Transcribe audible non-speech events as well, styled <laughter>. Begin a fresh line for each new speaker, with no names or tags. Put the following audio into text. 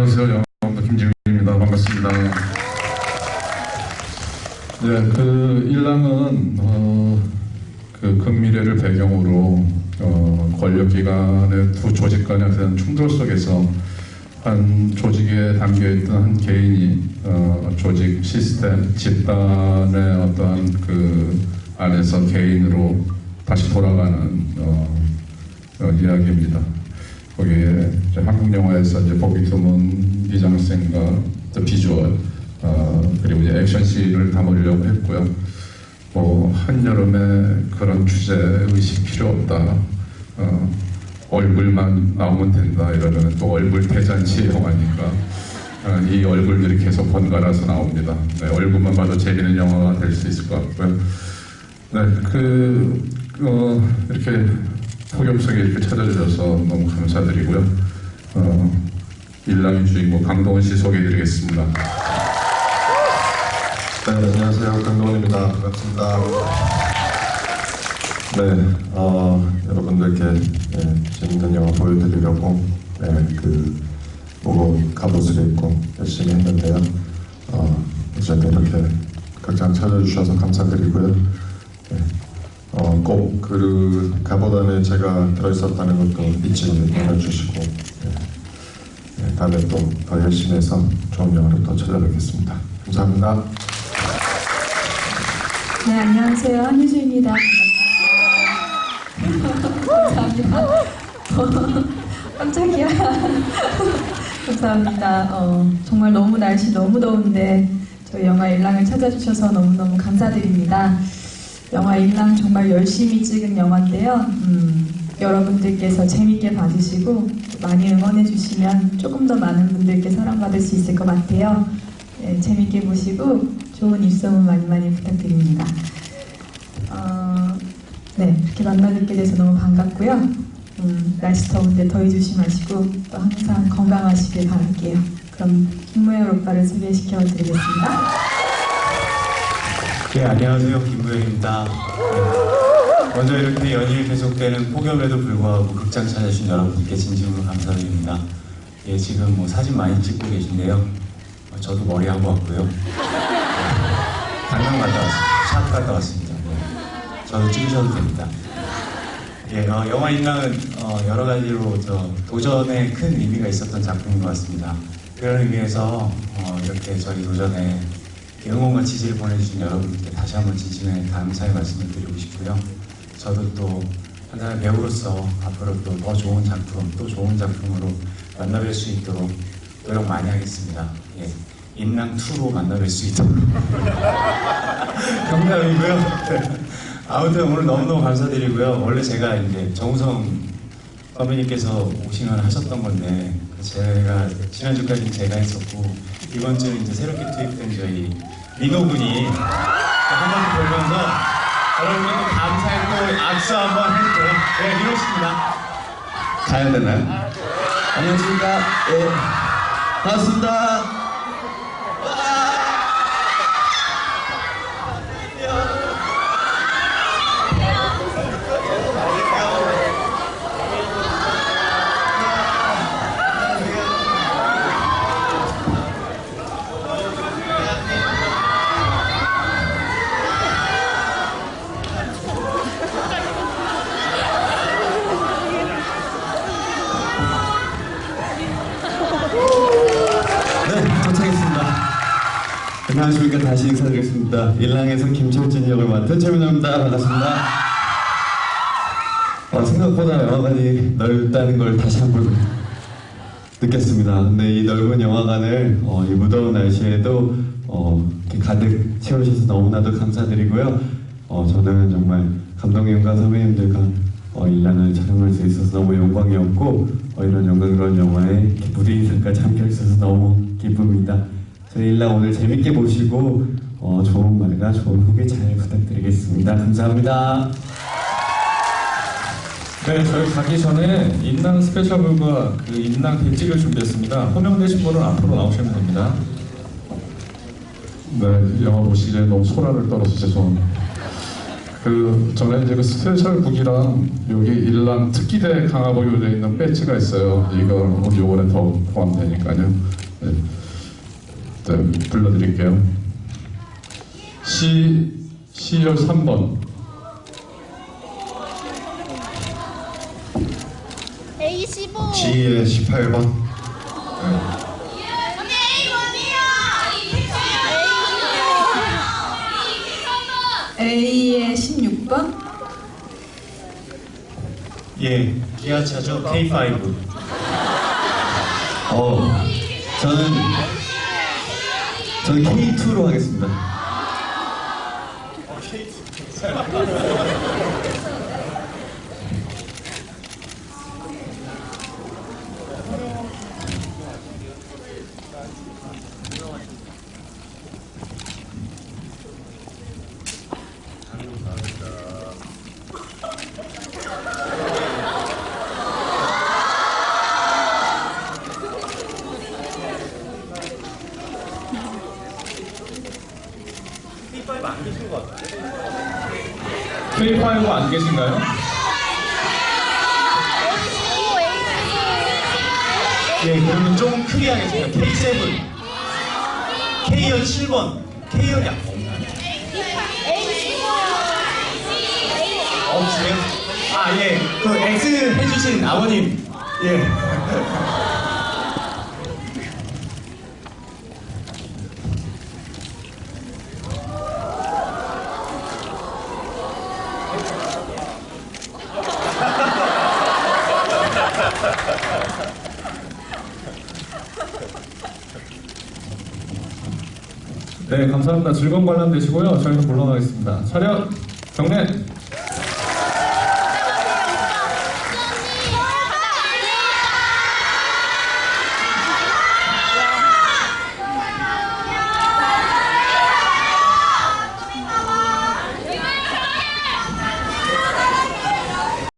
안녕하세요. 영화부 김지훈입니다. 반갑습니다. 네, 그 일랑은 어, 그 근미래를 배경으로 어, 권력기관의 두 조직 간의 어떤 충돌 속에서 한 조직에 담겨있던 한 개인이 어, 조직 시스템 집단의 어떤 그 안에서 개인으로 다시 돌아가는 어, 어, 이야기입니다. 영화에서 이제 보기 드문 미장센과 또 비주얼 어, 그리고 이제 액션씬을 담으려고 했고요. 뭐 한여름에 그런 주제 의식 필요 없다. 어, 얼굴만 나오면 된다 이러면 또 얼굴 대잔치 영화니까 어, 이 얼굴들이 계속 번갈아서 나옵니다. 네, 얼굴만 봐도 재밌는 영화가 될 수 있을 것 같고요. 네, 그 어, 이렇게 폭염 속에 이렇게 찾아주셔서 너무 감사드리고요. 어, 일랑의 주인공 강동원 씨 소개해드리겠습니다.
네, 안녕하세요. 강동원입니다. 반갑습니다. 네, 어, 여러분들께 네, 재밌는 영화 보여드리려고 네, 그 보고 갑옷을 입고 열심히 했는데요. 어, 어쨌든 이렇게 극장 찾아주셔서 감사드리고요. 네, 어, 꼭그 갑옷 안에 제가 들어있었다는 것도 잊지 말아주시고 다음에 또더 열심히 해서 좋은 영화로 또 찾아뵙겠습니다. 감사합니다.
네, 안녕하세요. 한유주입니다. 감사합니다. 깜짝이야. 감사합니다. 어, 정말 너무 날씨 너무 더운데 저희 영화 일랑을 찾아주셔서 너무너무 감사드립니다. 영화 일랑 정말 열심히 찍은 영화인데요. 음, 여러분들께서 재밌게 봐주시고 많이 응원해 주시면 조금 더 많은 분들께 사랑받을 수 있을 것 같아요. 네, 재밌게 보시고 좋은 입소문 많이 많이 부탁드립니다. 어, 네, 이렇게 만나 뵙게 돼서 너무 반갑고요. 음, 날씨 더운데 더위 조심하시고 또 항상 건강하시길 바랄게요. 그럼 김무열 오빠를 소개시켜 드리겠습니다.
네, 안녕하세요. 김부영입니다. 네. 먼저 이렇게 연일 계속되는 폭염에도 불구하고 극장 찾아주신 여러분께 진심으로 감사드립니다. 예, 지금 뭐 사진 많이 찍고 계신데요. 어, 저도 머리 하고 왔고요. 네. 강남 갔다 왔습니다. 샵 갔다 왔습니다. 네. 저도 찍으셔도 됩니다. 예, 어, 영화 인랑은 어, 여러 가지로 저 도전에 큰 의미가 있었던 작품인 것 같습니다. 그런 의미에서 어, 이렇게 저희 도전에 응원과 지지를 보내주신 여러분께 다시 한번 진심의 감사의 말씀을 드리고 싶고요. 저도 또 하나의 배우로서 앞으로 또 더 좋은 작품, 또 좋은 작품으로 만나뵐 수 있도록 노력 많이 하겠습니다. 예, 인랑 2로 만나뵐 수 있도록 <laughs> 감사드리고요. 네. 아무튼 오늘 너무너무 감사드리고요. 원래 제가 이제 정우성 선배님께서 오싱을 하셨던 건데 제가 지난주까지는 제가 했었고 이번 주는 이제 새롭게 투입된 저희 민호 군이 한번 보면서 여러분께 감사했고 악수 한번 해주세요. 네, 씨입니다.
가야 되나요? 안녕하십니까. 예. 반갑습니다. 안녕하십니까. 다시 인사드리겠습니다. 일랑에서 김철진 역을 맡은 최민호입니다. 반갑습니다. 어, 생각보다 영화관이 넓다는 걸 다시 한 번 느꼈습니다. 근데 이 넓은 영화관을 어, 이 무더운 날씨에도 어, 가득 채워주셔서 너무나도 감사드리고요. 어, 저는 정말 감독님과 선배님들과 어, 일랑을 촬영할 수 있어서 너무 영광이었고 어, 이런 영광스러운 영화에 무대 인사까지 함께 할 수 있어서 너무 기쁩니다. 저희 일랑 오늘 재밌게 보시고 어, 좋은 말과 좋은 후기 잘 부탁드리겠습니다. 감사합니다.
네, 저희 가기 전에 인랑 스페셜북과 그 인랑 배지를 준비했습니다. 호명되신 분은 앞으로 나오시면 됩니다. 네, 영화 보시기에 너무 소란을 떨어서 죄송합니다. 그 전에 이제 그 스페셜북이랑 여기 일랑 특기대 강화복 요돼 있는 배지가 있어요. 이거 요번에 더 포함되니까요. 네. 네, 불러드릴게요. C C열 3번
A15
G의 18번.
언니 A1이야
A의 16번,
예, 기아차죠 K5.
어, 저는 저는 K2로 하겠습니다.
K5 안 계신가요?
예, 그러면 조금 크게 하겠습니다. K7. K열 7번. K열이 없나요? 없으세요? 아, 예. 그 X 해주신 아버님. 예. <laughs>
네, 감사합니다. 즐거운 관람 되시고요. 저희는 물러나겠습니다. 차렷, 경례!